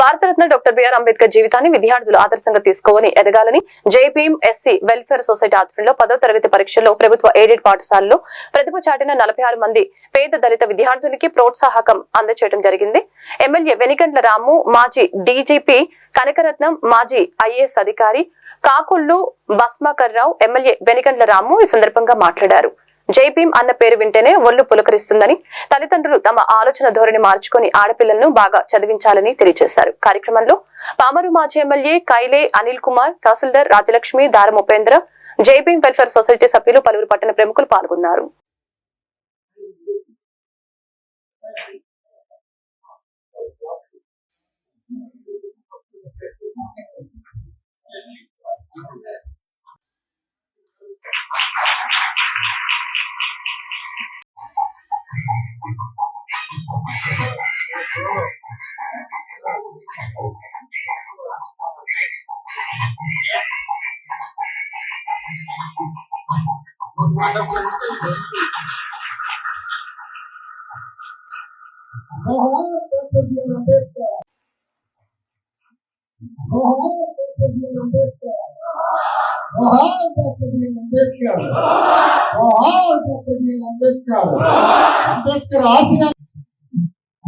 Bharat Ratna doctor BR Ambedkar జీవితాన్ని విద్యార్థులు ఆదర్శంగా తీసుకోవని ఎదగాలని జేపీఎం ఎస్సీ వెల్ఫేర్ సొసైటీ ఆధ్వర్యంలో పదో తరగతి పరీక్షల్లో ప్రభుత్వ ఎయిడెడ్ పాఠశాలలో ప్రతిభ చాటిన నలభై ఆరు మంది పేద దళిత విద్యార్థులకి ప్రోత్సాహకం అందచేయడం జరిగింది. ఎమ్మెల్యే వెనిగండ్ల రాము మాజీ డీజీపీ కనకరత్నం మాజీ ఐఏఎస్ అధికారి కాకుళ్ళు భస్మాకర్ రావు ఎమ్మెల్యే వెనిగండ్ల రాము ఈ సందర్భంగా మాట్లాడారు. జై భీమ్ అన్న పేరు వింటేనే ఒళ్ళు పులకరిస్తుందని తల్లిదండ్రులు తమ ఆలోచన ధోరణి మార్చుకొని ఆడపిల్లలను బాగా చదివించాలని తెలియజేశారు. కార్యక్రమంలో పామరు మాజీ ఎమ్మెల్యే కైలే అనిల్ కుమార్ తహసీల్దార్ రాజలక్ష్మి దారం ఉపేంద్ర జై భీమ్ వెల్ఫేర్ సొసైటీ సభ్యులు పలువురు పట్టణ ప్రముఖులు పాల్గొన్నారు. అంబేద్కర్ అంబేద్కర్ ఆశయాలు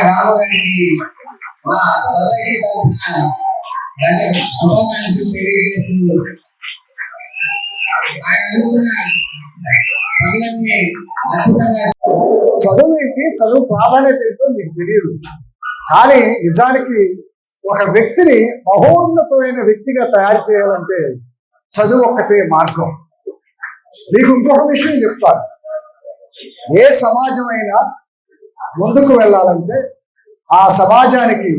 రాబోయేది మా సొసైటీ తరఫున దాన్ని శుభాకాంక్షలు తెలియజేస్తూ చదువుకి చదువు ప్రాధాన్యత ఏంటో మీకు తెలియదు. కానీ నిజానికి ఒక వ్యక్తిని మహోన్నతమైన వ్యక్తిగా తయారు చేయాలంటే చదువు ఒక్కటే మార్గం. మీకు ఇంకొక విషయం చెప్తాను. ఏ సమాజం అయినా ముందుకు వెళ్ళాలంటే ఆ సమాజానికి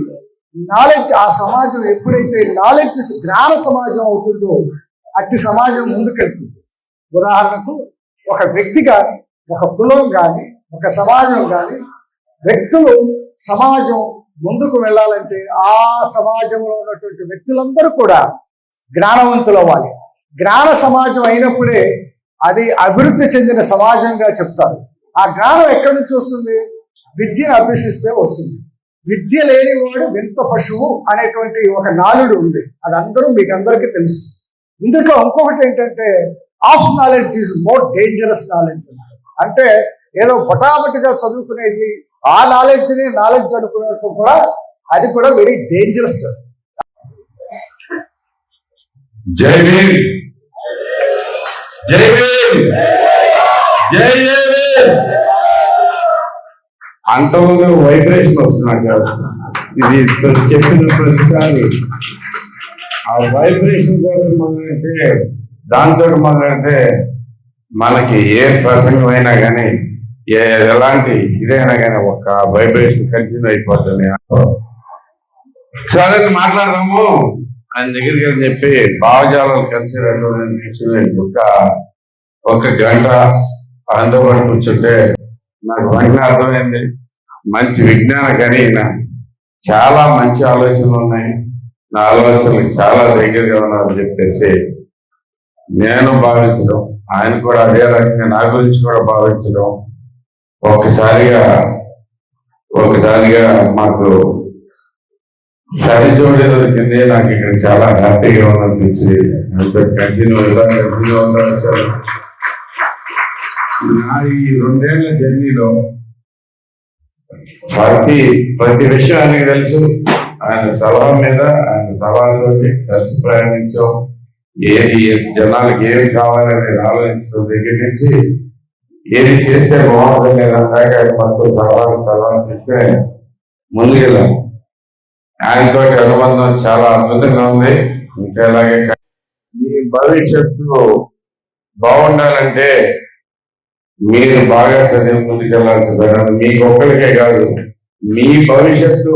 నాలెడ్జ్ ఆ సమాజం ఎప్పుడైతే నాలెడ్జ్ జ్ఞాన సమాజం అవుతుందో అట్టి సమాజం ముందుకెళ్తుంది. ఉదాహరణకు ఒక వ్యక్తి కానీ ఒక కులం కానీ ఒక సమాజం కానీ వ్యక్తులు సమాజం ముందుకు వెళ్ళాలంటే ఆ సమాజంలో ఉన్నటువంటి వ్యక్తులందరూ కూడా జ్ఞానవంతులు అవ్వాలి. జ్ఞాన సమాజం అయినప్పుడే అది అభివృద్ధి చెందిన సమాజంగా చెప్తారు. ఆ జ్ఞానం ఎక్కడి నుంచి వస్తుంది? విద్యను అభ్యసిస్తే వస్తుంది. విద్య లేనివాడు వింత పశువు అనేటువంటి ఒక నాలుడు ఉంది. అది అందరూ మీకు అందరికీ తెలుసు. ఇందులో ఇంకొకటి ఏంటంటే half knowledge is more dangerous knowledge అంటే ఏదో పటాపటిగా చదువుకునేది ఆ నాలెడ్జ్ని నాలెడ్జ్ అనుకున్నట్టు కూడా అది కూడా వెరీ డేంజరస్ జై భీమ్. జై భీమ్. జై జై భీమ్ వైబ్రేషన్ వస్తున్నాడు ఇది చెప్పిన ప్రతిసారి. ఆ వైబ్రేషన్ కోసం మొదలంటే దాంతో మొదలంటే మనకి ఏ ప్రసంగం అయినా కానీ ఏ ఎలాంటి ఇదైనా కానీ ఒక వైబ్రేషన్ కంటిన్యూ అయిపోతుంది. సరే మాట్లాడదాము. ఆయన దగ్గరికి వెళ్ళి చెప్పి భావజాలాలు కలిసి ఒక ఒక గంట అందుబాటు కూర్చుంటే నాకు వెంటనే అర్థమైంది. మంచి విజ్ఞాన కానీ చాలా మంచి ఆలోచనలు ఉన్నాయి. నా ఆలోచనలు చాలా దగ్గరగా ఉన్నారని చెప్పేసి నేను భావించడం ఆయన కూడా అదే రకంగా నా గురించి కూడా భావించడం ఒకసారిగా ఒకసారిగా మాకు సరిజోడి దొరికింది నాకు ఇక్కడ చాలా హ్యాపీగా ఉందనిపించింది. కంటిన్యూ ఇలా కంటిన్యూ ఉందని నా ఈ రెండేళ్ళ జర్నీలో ప్రతి ప్రతి విషయం ఆయనకి తెలుసు. ఆయన సలహా మీద ఆయన సలహాతోటి కలిసి ప్రయాణించాం. ఏది జనాలకి ఏమి కావాలని ఆలోచించడం దగ్గర నుంచి ఏది చేస్తే బాగుంటుంది దాకా ఆయన మనకు సలహాలు సలహాలు ఇస్తే ముందుకెళ్ళాం. ఆయనతో అనుబంధం చాలా అద్భుతంగా ఉంది. ఇంకా అలాగే మీ భవిష్యత్తు బాగుండాలంటే మీరు బాగా చదివి ముందుకెళ్ళాల్సింది మీకు ఒక్కరికే కాదు మీ భవిష్యత్తు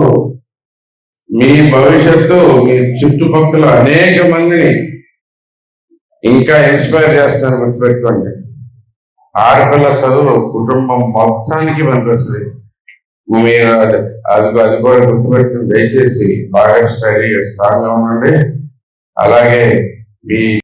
మీ భవిష్యత్తు మీ చుట్టుపక్కల అనేక మందిని ఇంకా ఇన్స్పైర్ చేస్తారు గుర్తుపెట్టుకోండి. ఆడపిల్ల చదువు కుటుంబం మొత్తానికి పనిపిస్తుంది మీరు అది అది అది కూడా గుర్తుపెట్టుకుని దయచేసి బాగా స్టడీ స్ట్రాంగ్గా ఉండండి. అలాగే మీ